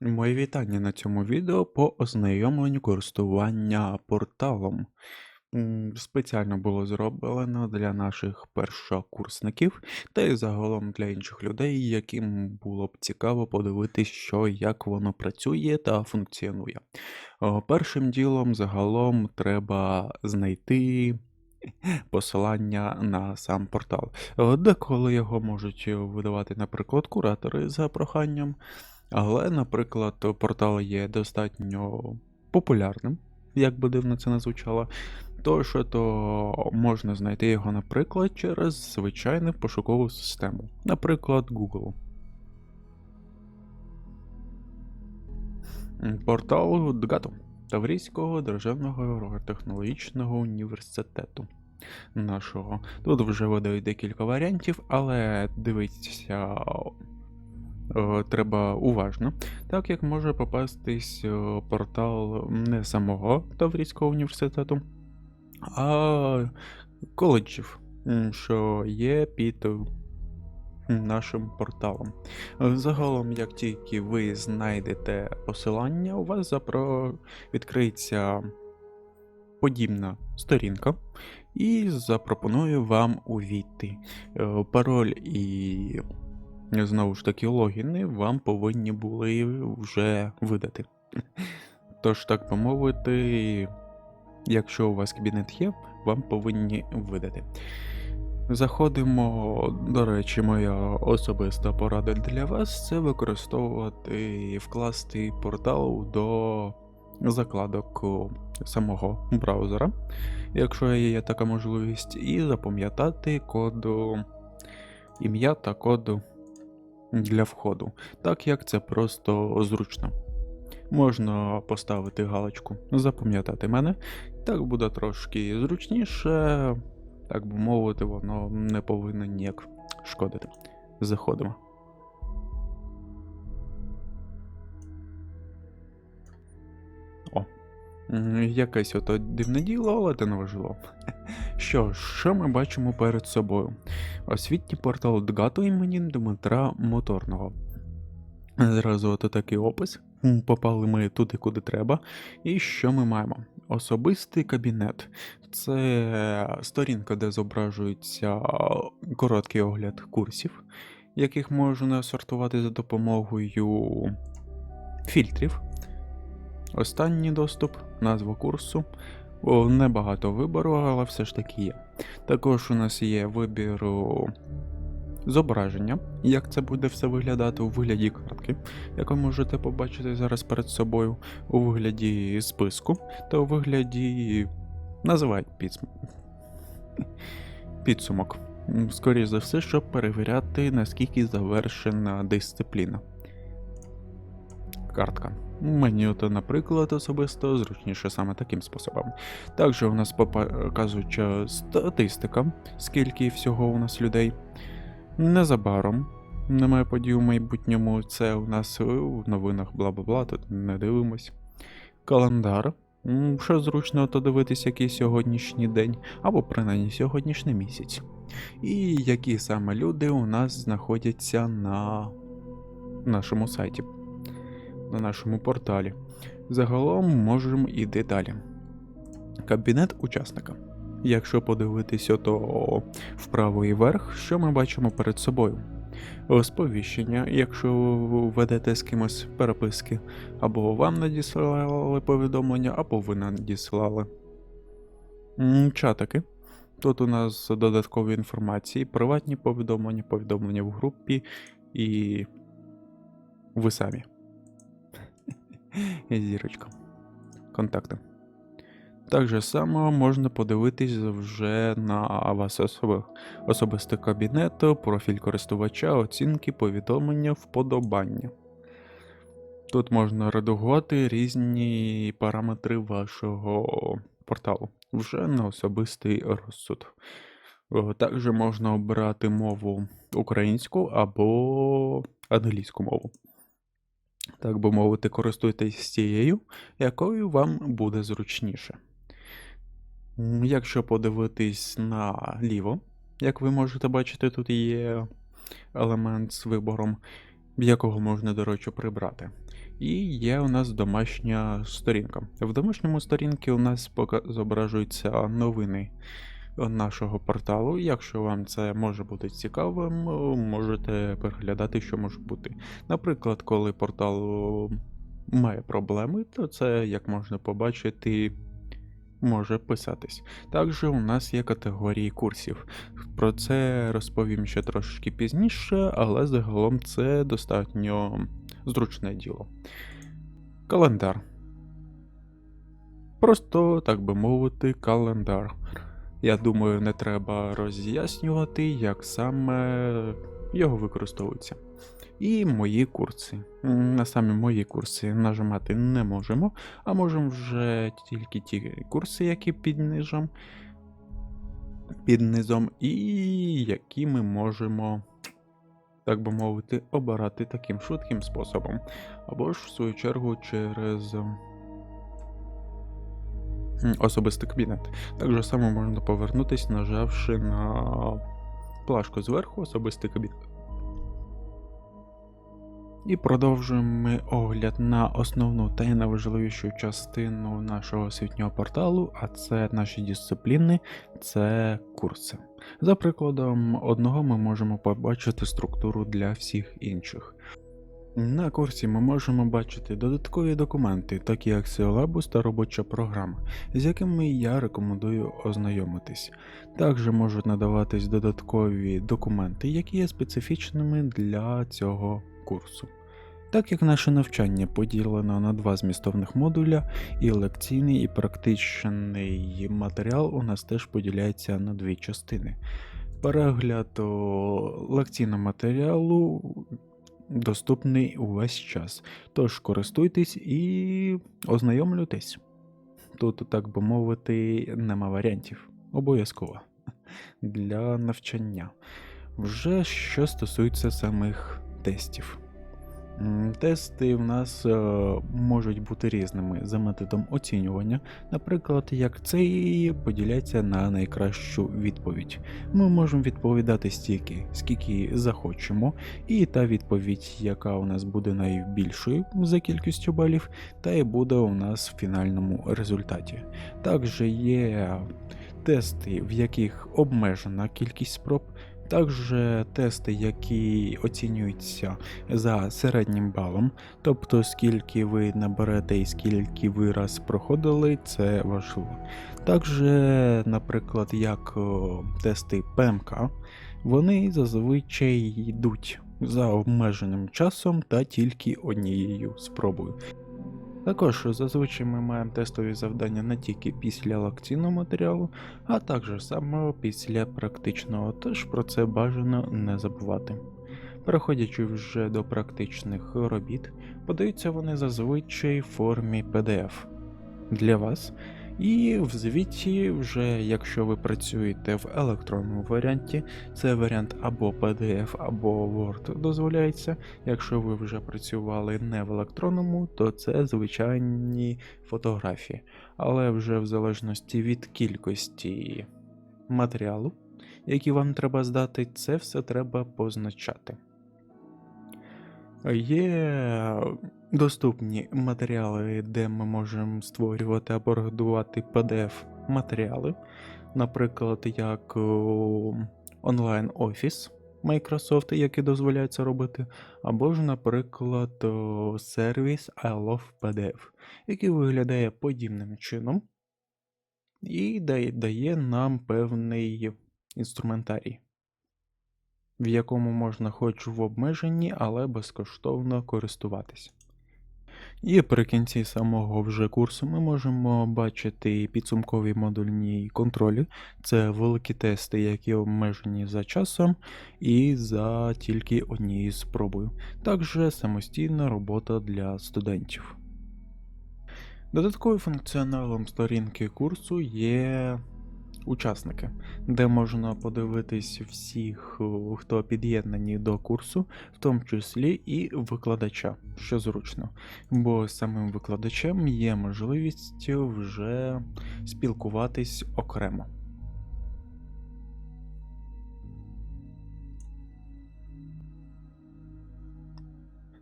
Моє вітання на цьому відео по ознайомленню користування порталом. Спеціально було зроблено для наших першокурсників та й загалом для інших людей, яким було б цікаво подивитись, що як воно працює та функціонує. Першим ділом загалом треба знайти посилання на сам портал. Деколи його можуть видавати, наприклад, куратори за проханням. Але, наприклад, портал є достатньо популярним, як би дивно це не звучало. Тож, то можна знайти його, наприклад, через звичайну пошукову систему, наприклад, Google. Портал ДГАТУ Таврійського державного технологічного університету нашого. Тут вже видають декілька варіантів, але дивіться треба уважно, так як може попастись е, портал не самого Таврійського університету, а коледжів, що є під е, нашим порталом. Е, Загалом, як тільки ви знайдете посилання, у вас запро... відкриється подібна сторінка і запропоную вам увійти. Е, Пароль і знову ж таки логіни вам повинні були вже видати. Тож, так би мовити, якщо у вас кабінет є, вам повинні видати. Заходимо, до речі, моя особиста порада для вас це використовувати і вкласти портал до закладок самого браузера, якщо є така можливість, і запам'ятати коду ім'я та код для входу, так як це просто зручно. Можна поставити галочку запам'ятати мене, так буде трошки зручніше, так би мовити, воно не повинно ніяк шкодити. Заходимо. О. Якесь ото дивне діло, але це не важливо. Що що ми бачимо перед собою? Освітній портал ДГАТу імені Дмитра Моторного. Зразу от такий опис. Попали ми туди, куди треба. І що ми маємо? Особистий кабінет. Це сторінка, де зображується короткий огляд курсів, яких можна сортувати за допомогою фільтрів. Останній доступ, назва курсу. Небагато вибору, але все ж таки є. Також у нас є вибір зображення, як це буде все виглядати у вигляді картки, яку можете побачити зараз перед собою, у вигляді списку та у вигляді. Називають підсум... підсумок. Скоріше за все, щоб перевіряти, наскільки завершена дисципліна. Картка. Мені ото, наприклад, особисто зручніше саме таким способом. Також у нас показуюча статистика, скільки всього у нас людей. Незабаром, немає подій у майбутньому, це у нас у новинах бла-бла-бла, тут не дивимось. Календар. Що зручно, то дивитися, який сьогоднішній день, або принаймні сьогоднішній місяць. І які саме люди у нас знаходяться на нашому сайті, на нашому порталі. Загалом можемо іти далі. Кабінет учасника. Якщо подивитися, то вправо і вверх, що ми бачимо перед собою? Сповіщення, якщо ви ведете з кимось переписки, або вам надіслали повідомлення, або ви надіслали. Чатики. Тут у нас додаткові інформації, приватні повідомлення, повідомлення в групі і ви самі. Зірочка. Контакти. Так же само можна подивитись вже на вас особи, особистий кабінет, профіль користувача, оцінки, повідомлення, вподобання. Тут можна редагувати різні параметри вашого порталу вже на особистий розсуд. Е, Також можна обирати мову українську або англійську мову. Так би мовити, користуйтесь тією, якою вам буде зручніше. Якщо подивитись наліво, як ви можете бачити, тут є елемент з вибором. якого можна, до речі, прибрати. І є у нас домашня сторінка. В домашньому сторінці у нас зображуються новини нашого порталу. Якщо вам це може бути цікавим, можете переглядати, що може бути. Наприклад, коли портал має проблеми, то це, як можна побачити, може писатись. Також у нас є категорії курсів. Про це розповім ще трошки пізніше, але загалом це достатньо зручне діло. Календар. Просто, так би мовити, календар. Я думаю, не треба роз'яснювати, як саме його використовується. І мої курси. На самі мої курси нажимати не можемо, а можемо вже тільки ті курси, які під низом, під низом, і які ми можемо, так би мовити, обирати таким швидким способом. Або ж, в свою чергу, через особистий кабінет. Так само можна повернутись, нажавши на плашку зверху особистий кабінет. І продовжуємо ми огляд на основну та найважливішу частину нашого освітнього порталу, а це наші дисципліни, це курси. За прикладом одного ми можемо побачити структуру для всіх інших. На курсі ми можемо бачити додаткові документи, такі як Syllabus та робоча програма, з якими я рекомендую ознайомитись. Також можуть надаватись додаткові документи, які є специфічними для цього курсу. Так як наше навчання поділено на два змістовних модуля, і лекційний, і практичний матеріал у нас теж поділяється на дві частини. Перегляд лекційного матеріалу доступний увесь час. Тож користуйтесь і ознайомлюйтесь. Тут, так би мовити, нема варіантів. Обов'язково для навчання. Вже що стосується самих тестів. Тести в нас е, можуть бути різними за методом оцінювання, наприклад, як цей поділяється на найкращу відповідь. Ми можемо відповідати стільки, скільки захочемо, і та відповідь, яка у нас буде найбільшою за кількістю балів, та і буде у нас в фінальному результаті. Також є тести, в яких обмежена кількість спроб. Також тести, які оцінюються за середнім балом, тобто скільки ви наберете і скільки ви раз проходили, це важливо. Також, наприклад, як тести ПМК, вони зазвичай йдуть за обмеженим часом та тільки однією спробою. Також зазвичай ми маємо тестові завдання не тільки після лекційного матеріалу, а також саме після практичного, тож про це бажано не забувати. Переходячи вже до практичних робіт, подаються вони зазвичай в формі PDF для вас. І в звіті, вже якщо ви працюєте в електронному варіанті, це варіант або PDF, або Word дозволяється. Якщо ви вже працювали не в електронному, то це звичайні фотографії. Але вже в залежності від кількості матеріалу, який вам треба здати, це все треба позначати. Є доступні матеріали, де ми можемо створювати або редагувати PDF-матеріали, наприклад, як онлайн-офіс Microsoft, який дозволяє це робити, або ж, наприклад, сервіс I Love PDF, який виглядає подібним чином і дає нам певний інструментарій в якому можна хоч в обмеженні, але безкоштовно користуватись. І при кінці самого вже курсу ми можемо бачити підсумкові модульні контролі. Це великі тести, які обмежені за часом і за тільки однією спробою. Також самостійна робота для студентів. Додатковим функціоналом сторінки курсу є учасники, де можна подивитись всіх, хто під'єднані до курсу, в тому числі і викладача, що зручно. Бо самим викладачем є можливість вже спілкуватись окремо.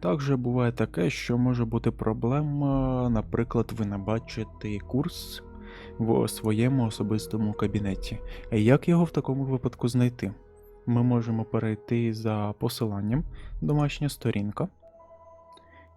Також буває таке, що може бути проблема, наприклад, ви не бачите курс в своєму особистому кабінеті. Як його в такому випадку знайти? Ми можемо перейти за посиланням домашня сторінка.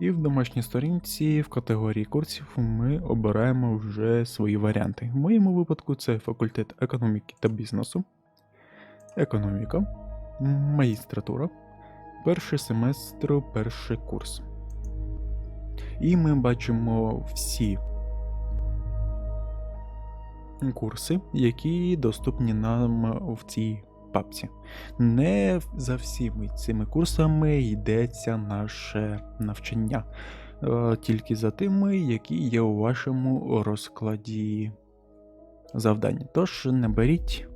І в домашній сторінці в категорії курсів ми обираємо вже свої варіанти. В моєму випадку це факультет економіки та бізнесу, економіка, магістратура, перший семестр, перший курс. І ми бачимо всі курси, які доступні нам в цій папці. Не за всіми цими курсами йдеться наше навчання, е, тільки за тими, які є у вашому розкладі завдань. Тож не беріть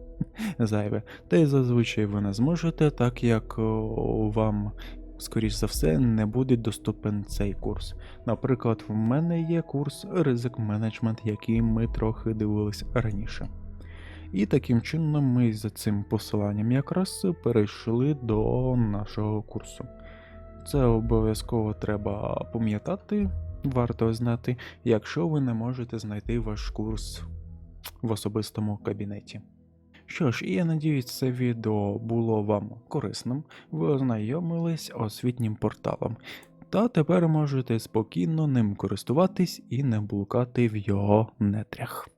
зайве, та й зазвичай ви не зможете, так як о, вам, скоріш за все, не буде доступен цей курс. Наприклад, в мене є курс ризик менеджмент, який ми трохи дивились раніше. І таким чином ми за цим посиланням якраз перейшли до нашого курсу. Це обов'язково треба пам'ятати, варто знати, якщо ви не можете знайти ваш курс в особистому кабінеті. Що ж, я надіюсь, це відео було вам корисним, ви ознайомились освітнім порталом, та тепер можете спокійно ним користуватись і не блукати в його нетрях.